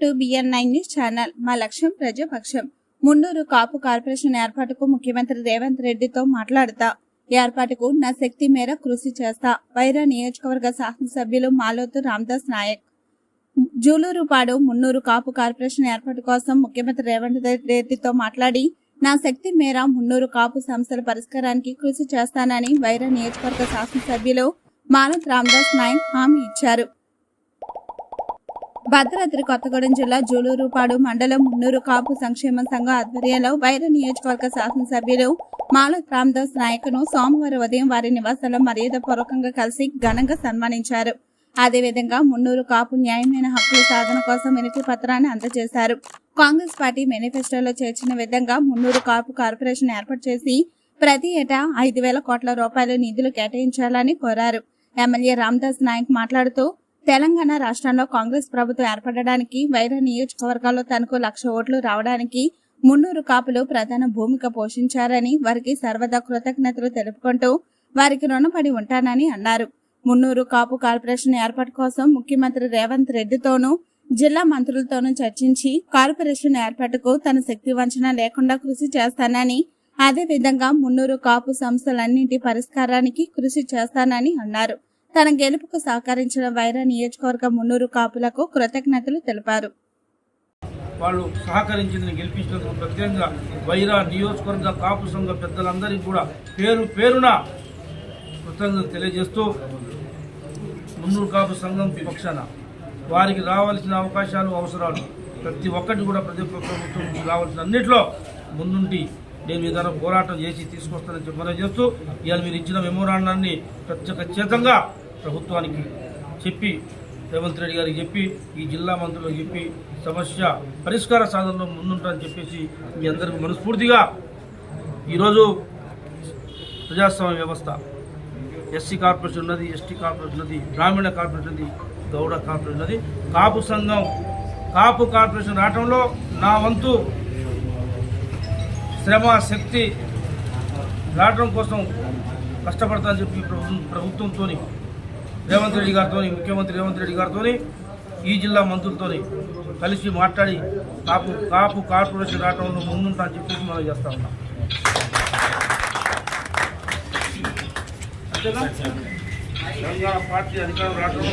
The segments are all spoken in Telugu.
To BN nine news channel. మా లక్ష్యం ప్రజాపక్షం. మున్నూరు కాపు కార్పొరేషన్ ఏర్పాటుకు ముఖ్యమంత్రి రేవంత్ రెడ్డితో మాట్లాడతా. ఏర్పాటుకు నా శక్తి మేర కృషి చేస్తా. వైరా నియోజకవర్గ శాసనసభ్యులు మాలోతు రామ్దాస్ నాయక్. జూలూరుపాడు మున్నూరు కాపు కార్పొరేషన్ ఏర్పాటు కోసం ముఖ్యమంత్రి రేవంత్ రెడ్డితో మాట్లాడి నా శక్తి మేర మున్నూరు కాపు సమస్యల పరిష్కారానికి కృషి చేస్తానని వైరా నియోజకవర్గ శాసనసభ్యులు మాలత్ రామ్దాస్ నాయక్ హామీ ఇచ్చారు. భద్రాద్రి కొత్తగూడెం జిల్లా జూలూరుపాడు మండలం మున్నూరు కాపు సంక్షేమ సంఘం ఆధ్వర్యంలో వైర నియోజకవర్గ శాసనసభ్యులు మాలత్ రామ్దాస్ నాయకును సోమవారం ఉదయం వారి నివాసంలో మర్యాదపూర్వకంగా కలిసి ఘనంగా సన్మానించారు. అదేవిధంగా మున్నూరు కాపు న్యాయమైన హక్కుల సాధన కోసం వినతి పత్రాన్ని అందజేశారు. కాంగ్రెస్ పార్టీ మేనిఫెస్టోలో చేర్చిన విధంగా మున్నూరు కాపు కార్పొరేషన్ ఏర్పాటు చేసి ప్రతి ఏటా ఐదు వేల కోట్ల రూపాయల నిధులు కేటాయించాలని కోరారు. ఎమ్మెల్యే రామ్దాస్ నాయక్ మాట్లాడుతూ తెలంగాణ రాష్ట్రంలో కాంగ్రెస్ ప్రభుత్వం ఏర్పడడానికి వైర నియోజకవర్గాల్లో తనకు లక్ష ఓట్లు రావడానికి మున్నూరు కాపులు ప్రధాన భూమిక పోషించారని వారికి సర్వదా కృతజ్ఞతలు తెలుపుకుంటూ వారికి రుణపడి ఉంటానని అన్నారు. మున్నూరు కాపు కార్పొరేషన్ ఏర్పాటు కోసం ముఖ్యమంత్రి రేవంత్ రెడ్డితోనూ జిల్లా మంత్రులతోనూ చర్చించి కార్పొరేషన్ ఏర్పాటుకు తన శక్తి వంచన లేకుండా కృషి చేస్తానని అదేవిధంగా మున్నూరు కాపు సంస్థలన్నింటి పరిష్కారానికి కృషి చేస్తానని అన్నారు. తన గెలుపుకు సహకరించిన వైరా నియోజకవర్గ మున్నూరు కాపులకు కృతజ్ఞతలు తెలిపారు. వాళ్ళు సహకరించిందని గెలిపించినందుకు ప్రత్యేకంగా వైరా నియోజకవర్గ కాపు సంఘ పెద్దలందరికీ కూడా పేరు పేరున కృతజ్ఞత తెలియజేస్తూ మున్నూరు కాపు సంఘం పక్షాన వారికి రావాల్సిన అవకాశాలు అవసరాలు ప్రతి ఒక్కటి కూడా ప్రతి ఒక్క ప్రభుత్వం నుంచి రావాల్సిన అన్నింటిలో ముందుండి నేను విధానం పోరాటం చేసి తీసుకొస్తానని చెప్పడం చేస్తూ ఇవాళ మీరు ఇచ్చిన మెమోరాండాన్ని ప్రత్యేకంగా ప్రభుత్వానికి చెప్పి రేవంత్ రెడ్డి గారికి చెప్పి ఈ జిల్లా మంత్రులకు చెప్పి సమస్య పరిష్కార సాధనలో ముందుంటారని చెప్పేసి మీ అందరికీ మనస్ఫూర్తిగా ఈరోజు ప్రజాస్వామ్య వ్యవస్థ. ఎస్సీ కార్పొరేషన్ ఉన్నది ఎస్టీ కార్పొరేషన్ ఉన్నది గ్రామీణ కార్పొరేషన్ ఉన్నది గౌడ కార్పొరేషన్ ఉన్నది. కాపు సంఘం కాపు కార్పొరేషన్ రావడంలో నా వంతు శ్రమ శక్తి రావడం కోసం కష్టపడతానని చెప్పి ప్రభుత్వం ప్రభుత్వంతో రేవంత్ రెడ్డి గారితో ముఖ్యమంత్రి రేవంత్ రెడ్డి గారితో ఈ జిల్లా మంత్రులతో కలిసి మాట్లాడి కాపు కాపు కార్పొరేషన్ రావడంలో ముందుంటా అని చెప్పేసి మనం చేస్తా ఉన్నాం. అంతేనా? తెలంగాణ పార్టీ అధికారం రావడంలో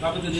కాకపోతే